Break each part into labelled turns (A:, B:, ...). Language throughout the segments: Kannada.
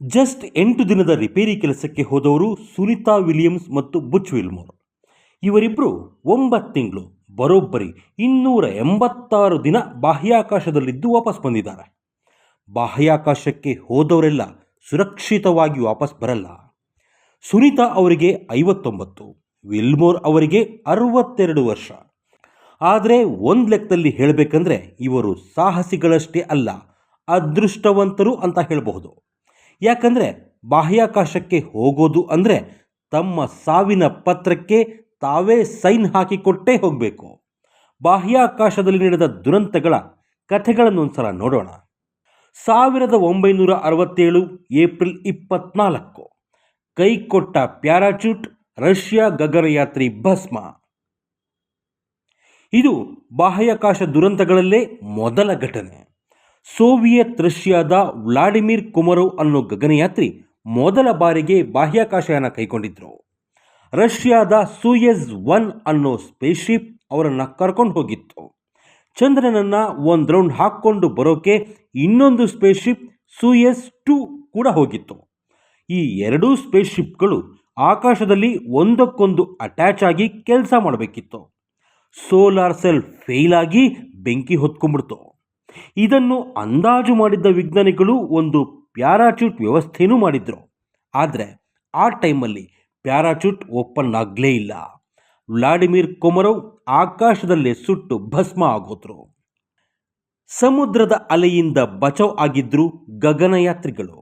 A: ಜಸ್ಟ್ ಎಂಟು ದಿನದ ರಿಪೇರಿ ಕೆಲಸಕ್ಕೆ ಹೋದವರು ಸುನಿತಾ ವಿಲಿಯಮ್ಸ್ ಮತ್ತು ಬುಚ್ ವಿಲ್ಮೋರ್. ಇವರಿಬ್ಬರು ಒಂಬತ್ತು ತಿಂಗಳು, ಬರೋಬ್ಬರಿ ಇನ್ನೂರ ಎಂಬತ್ತಾರು ದಿನ ಬಾಹ್ಯಾಕಾಶದಲ್ಲಿದ್ದು ವಾಪಸ್ ಬಂದಿದ್ದಾರೆ. ಬಾಹ್ಯಾಕಾಶಕ್ಕೆ ಹೋದವರೆಲ್ಲ ಸುರಕ್ಷಿತವಾಗಿ ವಾಪಸ್ ಬರಲ್ಲ. ಸುನೀತಾ ಅವರಿಗೆ ಐವತ್ತೊಂಬತ್ತು, ವಿಲ್ಮೋರ್ ಅವರಿಗೆ ಅರವತ್ತೆರಡು ವರ್ಷ. ಆದರೆ ಒಂದು ಲೆಕ್ಕದಲ್ಲಿ ಹೇಳಬೇಕಂದ್ರೆ ಇವರು ಸಾಹಸಿಗಳಷ್ಟೇ ಅಲ್ಲ, ಅದೃಷ್ಟವಂತರು ಅಂತ ಹೇಳಬಹುದು. ಯಾಕಂದರೆ ಬಾಹ್ಯಾಕಾಶಕ್ಕೆ ಹೋಗೋದು ಅಂದರೆ ತಮ್ಮ ಸಾವಿನ ಪತ್ರಕ್ಕೆ ತಾವೇ ಸೈನ್ ಹಾಕಿಕೊಟ್ಟೇ ಹೋಗಬೇಕು. ಬಾಹ್ಯಾಕಾಶದಲ್ಲಿ ನಡೆದ ದುರಂತಗಳ ಕಥೆಗಳನ್ನು ಒಂದ್ಸಲ ನೋಡೋಣ. ಸಾವಿರದ ಒಂಬೈನೂರ ಅರವತ್ತೇಳು, ಏಪ್ರಿಲ್ ಇಪ್ಪತ್ನಾಲ್ಕು. ಕೈಕೊಟ್ಟ ಪ್ಯಾರಾಚೂಟ್, ರಷ್ಯಾ ಗಗನಯಾತ್ರಿ ಭಸ್ಮ. ಇದು ಬಾಹ್ಯಾಕಾಶ ದುರಂತಗಳಲ್ಲೇ ಮೊದಲ ಘಟನೆ. ಸೋವಿಯತ್ ರಷ್ಯಾದ ವ್ಲಾಡಿಮಿರ್ ಕುಮರೋವ್ ಅನ್ನೋ ಗಗನಯಾತ್ರಿ ಮೊದಲ ಬಾರಿಗೆ ಬಾಹ್ಯಾಕಾಶಯಾನ ಕೈಗೊಂಡಿದ್ರು. ರಷ್ಯಾದ ಸೂಯೆಜ್ ಒನ್ ಅನ್ನೋ ಸ್ಪೇಸ್ಶಿಪ್ ಅವರನ್ನು ಕರ್ಕೊಂಡು ಹೋಗಿತ್ತು. ಚಂದ್ರನನ್ನ ಒಂದು ರೌಂಡ್ ಹಾಕ್ಕೊಂಡು ಬರೋಕೆ ಇನ್ನೊಂದು ಸ್ಪೇಸ್ಶಿಪ್ ಸೂಯೆಸ್ ಟು ಕೂಡ ಹೋಗಿತ್ತು. ಈ ಎರಡೂ ಸ್ಪೇಸ್ಶಿಪ್ಗಳು ಆಕಾಶದಲ್ಲಿ ಒಂದಕ್ಕೊಂದು ಅಟ್ಯಾಚ್ ಆಗಿ ಕೆಲಸ ಮಾಡಬೇಕಿತ್ತು. ಸೋಲಾರ್ ಸೆಲ್ ಫೇಲ್ ಆಗಿ ಬೆಂಕಿ ಹೊತ್ಕೊಂಡ್ಬಿಡ್ತು. ಇದನ್ನು ಅಂದಾಜು ಮಾಡಿದ್ದ ವಿಜ್ಞಾನಿಗಳು ಒಂದು ಪ್ಯಾರಾಚೂಟ್ ವ್ಯವಸ್ಥೆಯೂ ಮಾಡಿದ್ರು. ಆದರೆ ಆ ಟೈಮಲ್ಲಿ ಪ್ಯಾರಾಚೂಟ್ ಓಪನ್ ಆಗಲೇ ಇಲ್ಲ. ವ್ಲಾಡಿಮಿರ್ ಕೊಮರೋವ್ ಆಕಾಶದಲ್ಲೇ ಸುಟ್ಟು ಭಸ್ಮ ಆಗೋದ್ರು. ಸಮುದ್ರದ ಅಲೆಯಿಂದ ಬಚಾವ್ ಆಗಿದ್ರು ಗಗನಯಾತ್ರಿಗಳು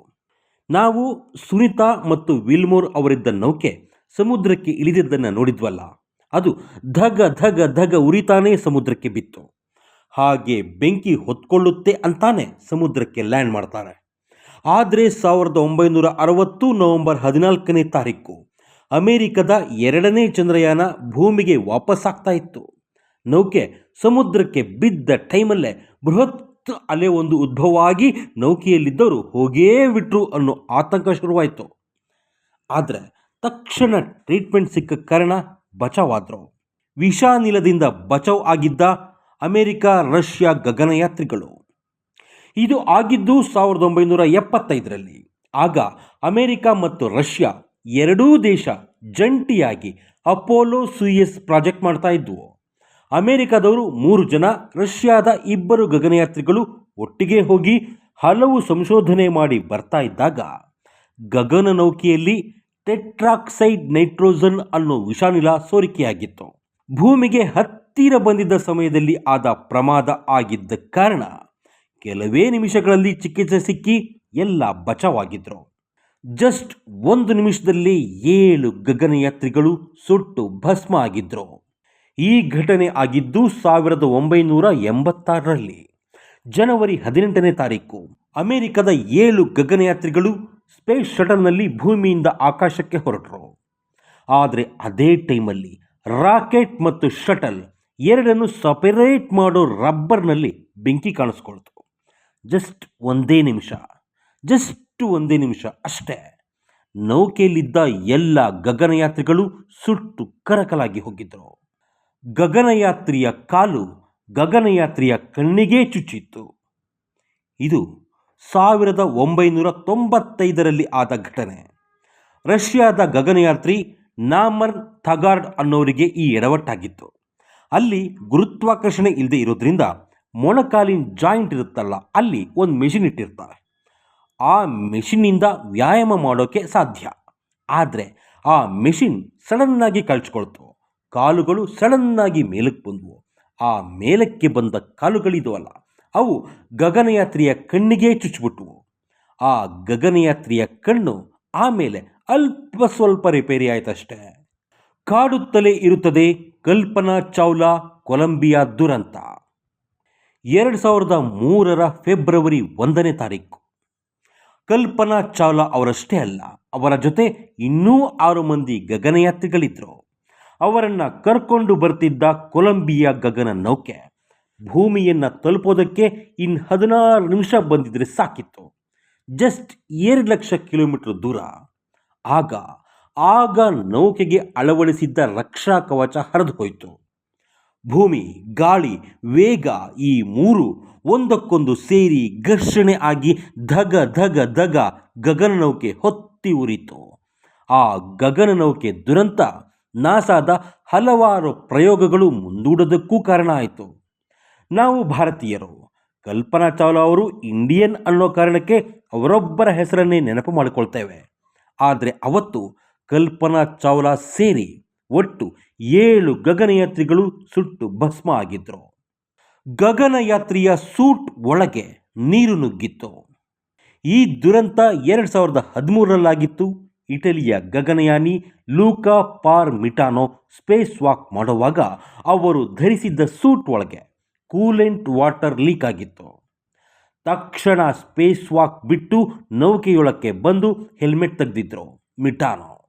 A: ನಾವು ಸುನಿತಾ ಮತ್ತು ವಿಲ್ಮೋರ್ ಅವರಿದ್ದ ನೌಕೆ ಸಮುದ್ರಕ್ಕೆ ಇಳಿದಿದ್ದನ್ನು ನೋಡಿದ್ವಲ್ಲ, ಅದು ಧಗ ಧಗ ಧಗ ಉರಿತಾನೇ ಸಮುದ್ರಕ್ಕೆ ಬಿತ್ತು. ಹಾಗೆ ಬೆಂಕಿ ಹೊತ್ಕೊಳ್ಳುತ್ತೆ ಅಂತಾನೆ ಸಮುದ್ರಕ್ಕೆ ಲ್ಯಾಂಡ್ ಮಾಡ್ತಾರೆ. ಆದರೆ ಸಾವಿರದ ಒಂಬೈನೂರ ಅರವತ್ತು ನವೆಂಬರ್ ಹದಿನಾಲ್ಕನೇ ತಾರೀಕು ಅಮೆರಿಕದ ಎರಡನೇ ಚಂದ್ರಯಾನ ಭೂಮಿಗೆ ವಾಪಸ್ಸಾಗ್ತಾ ಇತ್ತು. ನೌಕೆ ಸಮುದ್ರಕ್ಕೆ ಬಿದ್ದ ಟೈಮಲ್ಲೇ ಬೃಹತ್ ಅಲೆ ಒಂದು ಉದ್ಭವ ಆಗಿ ನೌಕೆಯಲ್ಲಿದ್ದವರು ಹೋಗೇ ಬಿಟ್ರು ಅನ್ನೋ ಆತಂಕ ಶುರುವಾಯಿತು. ಆದರೆ ತಕ್ಷಣ ಟ್ರೀಟ್ಮೆಂಟ್ ಸಿಕ್ಕ ಕಾರಣ ಬಚಾವಾದರು ವಿಷಾನಿಲದಿಂದ ಬಚಾವ್ ಆಗಿದ್ದ ಅಮೆರಿಕ, ರಷ್ಯಾ ಗಗನಯಾತ್ರಿಗಳು. ಇದು ಆಗಿದ್ದು ಸಾವಿರದ ಒಂಬೈನೂರ ಎಪ್ಪತ್ತೈದರಲ್ಲಿ. ಆಗ ಅಮೆರಿಕ ಮತ್ತು ರಷ್ಯಾ ಎರಡೂ ದೇಶ ಜಂಟಿಯಾಗಿ ಅಪೋಲೋ ಸುಯಸ್ ಪ್ರಾಜೆಕ್ಟ್ ಮಾಡ್ತಾ ಇದ್ವು. ಅಮೆರಿಕದವರು ಮೂರು ಜನ, ರಷ್ಯಾದ ಇಬ್ಬರು ಗಗನಯಾತ್ರಿಗಳು ಒಟ್ಟಿಗೆ ಹೋಗಿ ಹಲವು ಸಂಶೋಧನೆ ಮಾಡಿ ಬರ್ತಾ ಇದ್ದಾಗ ಗಗನ ನೌಕೆಯಲ್ಲಿ ಟೆಟ್ರಾಕ್ಸೈಡ್ ನೈಟ್ರೋಜನ್ ಅನ್ನೋ ವಿಷಾನಿಲ ಸೋರಿಕೆಯಾಗಿತ್ತು. ಭೂಮಿಗೆ ಹತ್ತಿರ ಬಂದಿದ್ದ ಸಮಯದಲ್ಲಿ ಆದ ಪ್ರಮಾದ ಆಗಿದ್ದ ಕಾರಣ ಕೆಲವೇ ನಿಮಿಷಗಳಲ್ಲಿ ಚಿಕಿತ್ಸೆ ಸಿಕ್ಕಿ ಎಲ್ಲ ಬಚಾವಾಗಿದ್ರು. ಜಸ್ಟ್ ಒಂದು ನಿಮಿಷದಲ್ಲಿ ಏಳು ಗಗನಯಾತ್ರಿಗಳು ಸುಟ್ಟು ಭಸ್ಮ ಆಗಿದ್ರು. ಈ ಘಟನೆ ಆಗಿದ್ದು ಸಾವಿರದ ಒಂಬೈನೂರ ಎಂಬತ್ತಾರರಲ್ಲಿ ಜನವರಿ ಹದಿನೆಂಟನೇ ತಾರೀಕು ಅಮೆರಿಕದ ಏಳು ಗಗನಯಾತ್ರಿಗಳು ಸ್ಪೇಸ್ ಶಟಲ್ನಲ್ಲಿ ಭೂಮಿಯಿಂದ ಆಕಾಶಕ್ಕೆ ಹೊರಟರು. ಆದರೆ ಅದೇ ಟೈಮಲ್ಲಿ ರಾಕೆಟ್ ಮತ್ತು ಶಟಲ್ ಎರಡನ್ನು ಸಪರೇಟ್ ಮಾಡೋ ರಬ್ಬರ್ನಲ್ಲಿ ಬೆಂಕಿ ಕಾಣಿಸ್ಕೊಳ್ತು. ಜಸ್ಟ್ ಒಂದೇ ನಿಮಿಷ. ಜಸ್ಟ್ ಒಂದೇ ನಿಮಿಷ ಅಷ್ಟೇ. ನೌಕೆಯಲ್ಲಿದ್ದ ಎಲ್ಲ ಗಗನಯಾತ್ರಿಗಳು ಸುಟ್ಟು ಕರಕಲಾಗಿ ಹೋಗಿದ್ದರು ಗಗನಯಾತ್ರಿಯ ಕಾಲು ಗಗನಯಾತ್ರಿಯ ಕಣ್ಣಿಗೆ ಚುಚ್ಚಿತ್ತು. ಇದು ಸಾವಿರದ ಒಂಬೈನೂರ ತೊಂಬತ್ತೈದರಲ್ಲಿ ಆದ ಘಟನೆ. ರಷ್ಯಾದ ಗಗನಯಾತ್ರಿ ನಾಮರ್ ಥಗಾರ್ಡ್ ಅನ್ನೋರಿಗೆ ಈ ಎಡವಟ್ಟಾಗಿತ್ತು. ಅಲ್ಲಿ ಗುರುತ್ವಾಕರ್ಷಣೆ ಇಲ್ಲದೆ ಇರೋದ್ರಿಂದ ಮೊಣಕಾಲಿನ ಜಾಯಿಂಟ್ ಇರುತ್ತಲ್ಲ, ಅಲ್ಲಿ ಒಂದು ಮೆಷಿನ್ ಇಟ್ಟಿರ್ತಾರೆ. ಆ ಮೆಷಿನ್ನಿಂದ ವ್ಯಾಯಾಮ ಮಾಡೋಕ್ಕೆ ಸಾಧ್ಯ. ಆದರೆ ಆ ಮೆಷಿನ್ ಸಡನ್ನಾಗಿ ಕಳ್ಚ್ಕೊಳ್ತು, ಕಾಲುಗಳು ಸಡನ್ನಾಗಿ ಮೇಲಕ್ಕೆ ಬಂದವು. ಆ ಮೇಲಕ್ಕೆ ಬಂದ ಕಾಲುಗಳಿದವಲ್ಲ, ಅವು ಗಗನಯಾತ್ರಿಯ ಕಣ್ಣಿಗೆ ಚುಚ್ಚಿಬಿಟ್ವು ಆ ಗಗನಯಾತ್ರಿಯ ಕಣ್ಣು ಆಮೇಲೆ ಅಲ್ಪ ಸ್ವಲ್ಪ ರಿಪೇರಿ ಆಯ್ತಷ್ಟೇ. ಕಾಡುತ್ತಲೇ ಇರುತ್ತದೆ ಕಲ್ಪನಾ ಚಾವ್ಲಾ, ಕೊಲಂಬಿಯಾ ದುರಂತ. ಎರಡು ಸಾವಿರದ ಮೂರರ ಫೆಬ್ರವರಿ ಒಂದನೇ ತಾರೀಕು. ಕಲ್ಪನಾ ಚಾವ್ಲಾ ಅವರಷ್ಟೇ ಅಲ್ಲ, ಅವರ ಜೊತೆ ಇನ್ನೂ ಆರು ಮಂದಿ ಗಗನಯಾತ್ರಿಗಳಿದ್ದರು ಅವರನ್ನು ಕರ್ಕೊಂಡು ಬರ್ತಿದ್ದ ಕೊಲಂಬಿಯಾ ಗಗನ ನೌಕೆ ಭೂಮಿಯನ್ನು ತಲುಪೋದಕ್ಕೆ ಇನ್ನು ಹದಿನಾರು ನಿಮಿಷ ಬಂದಿದ್ರೆ ಸಾಕಿತ್ತು. ಜಸ್ಟ್ ಎರಡು ಲಕ್ಷ ಕಿಲೋಮೀಟರ್ ದೂರ. ಆಗ ಆಗ ನೌಕೆಗೆ ಅಳವಡಿಸಿದ್ದ ರಕ್ಷಾ ಕವಚ ಹರಿದು ಹೋಯಿತು. ಭೂಮಿ, ಗಾಳಿ, ವೇಗ ಈ ಮೂರು ಒಂದಕ್ಕೊಂದು ಸೇರಿ ಘರ್ಷಣೆ ಆಗಿ ಧಗ ಧಗ ಧಗ ಗಗನನೌಕೆ ಹೊತ್ತಿ ಉರಿತು ಆ ಗಗನ ನೌಕೆ ದುರಂತ ನಾಸಾದ ಹಲವಾರು ಪ್ರಯೋಗಗಳು ಮುಂದೂಡೋದಕ್ಕೂ ಕಾರಣ ಆಯಿತು. ನಾವು ಭಾರತೀಯರು, ಕಲ್ಪನಾ ಚಾವ್ಲಾ ಅವರು ಇಂಡಿಯನ್ ಅನ್ನೋ ಕಾರಣಕ್ಕೆ ಅವರೊಬ್ಬರ ಹೆಸರನ್ನೇ ನೆನಪು ಮಾಡಿಕೊಳ್ತೇವೆ. ಆದರೆ ಅವತ್ತು ಕಲ್ಪನಾ ಚಾವ್ಲಾ ಸೇರಿ ಒಟ್ಟು ಏಳು ಗಗನಯಾತ್ರಿಗಳು ಸುಟ್ಟು ಭಸ್ಮ ಆಗಿದ್ರು. ಗಗನಯಾತ್ರಿಯ ಸೂಟ್ ಒಳಗೆ ನೀರು ನುಗ್ಗಿತ್ತು. ಈ ದುರಂತ ಎರಡು ಸಾವಿರದ ಹದಿಮೂರರಲ್ಲಾಗಿತ್ತು. ಇಟಲಿಯ ಗಗನಯಾನಿ ಲೂಕಾ ಪಾರ್ ಮಿಟಾನೋ ಸ್ಪೇಸ್ ವಾಕ್ ಮಾಡುವಾಗ ಅವರು ಧರಿಸಿದ್ದ ಸೂಟ್ ಒಳಗೆ ಕೂಲೆಂಟ್ ವಾಟರ್ ಲೀಕ್ ಆಗಿತ್ತು. ತಕ್ಷಣ ಸ್ಪೇಸ್ ವಾಕ್ ಬಿಟ್ಟು ನೌಕೆಯೊಳಕ್ಕೆ ಬಂದು ಹೆಲ್ಮೆಟ್ ತೆಗೆದಿದ್ರು ಮಿಟಾನೋ.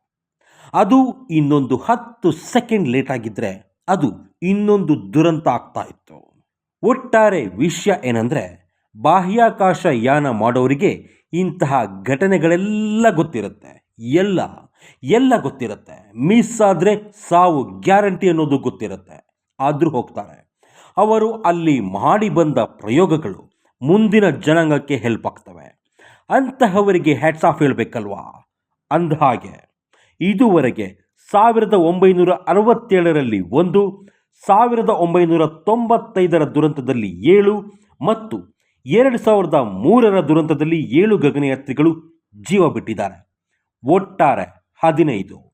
A: ಅದು ಇನ್ನೊಂದು ಹತ್ತು ಸೆಕೆಂಡ್ ಲೇಟ್ ಆಗಿದ್ರೆ ಅದು ಇನ್ನೊಂದು ದುರಂತ ಆಗ್ತಾ ಇತ್ತು. ಒಟ್ಟಾರೆ ವಿಷಯ ಏನಂದರೆ ಬಾಹ್ಯಾಕಾಶ ಯಾನ ಮಾಡೋರಿಗೆ ಇಂತಹ ಘಟನೆಗಳೆಲ್ಲ ಗೊತ್ತಿರುತ್ತೆ. ಎಲ್ಲ ಎಲ್ಲ ಗೊತ್ತಿರುತ್ತೆ. ಮಿಸ್ ಆದರೆ ಸಾವು ಗ್ಯಾರಂಟಿ ಅನ್ನೋದು ಗೊತ್ತಿರುತ್ತೆ. ಆದರೂ ಹೋಗ್ತಾರೆ. ಅವರು ಅಲ್ಲಿ ಮಾಡಿ ಬಂದ ಪ್ರಯೋಗಗಳು ಮುಂದಿನ ಜನಾಂಗಕ್ಕೆ ಹೆಲ್ಪ್ ಆಗ್ತವೆ. ಅಂತಹವರಿಗೆ ಹ್ಯಾಟ್ಸ್ ಆಫ್ ಹೇಳಬೇಕಲ್ವಾ? ಅಂದಹಾಗೆ. ಇದುವರೆಗೆ ಸಾವಿರದ ಒಂಬೈನೂರ ಅರವತ್ತೇಳರಲ್ಲಿ ಒಂದು, ಸಾವಿರದ ಒಂಬೈನೂರ ತೊಂಬತ್ತೈದರ ದುರಂತದಲ್ಲಿ ಏಳು ಮತ್ತು ಎರಡು ಸಾವಿರದ ಮೂರರ ದುರಂತದಲ್ಲಿ ಏಳು ಗಗನಯಾತ್ರಿಗಳು ಜೀವ ಬಿಟ್ಟಿದ್ದಾರೆ. ಒಟ್ಟಾರೆ ಹದಿನೈದು.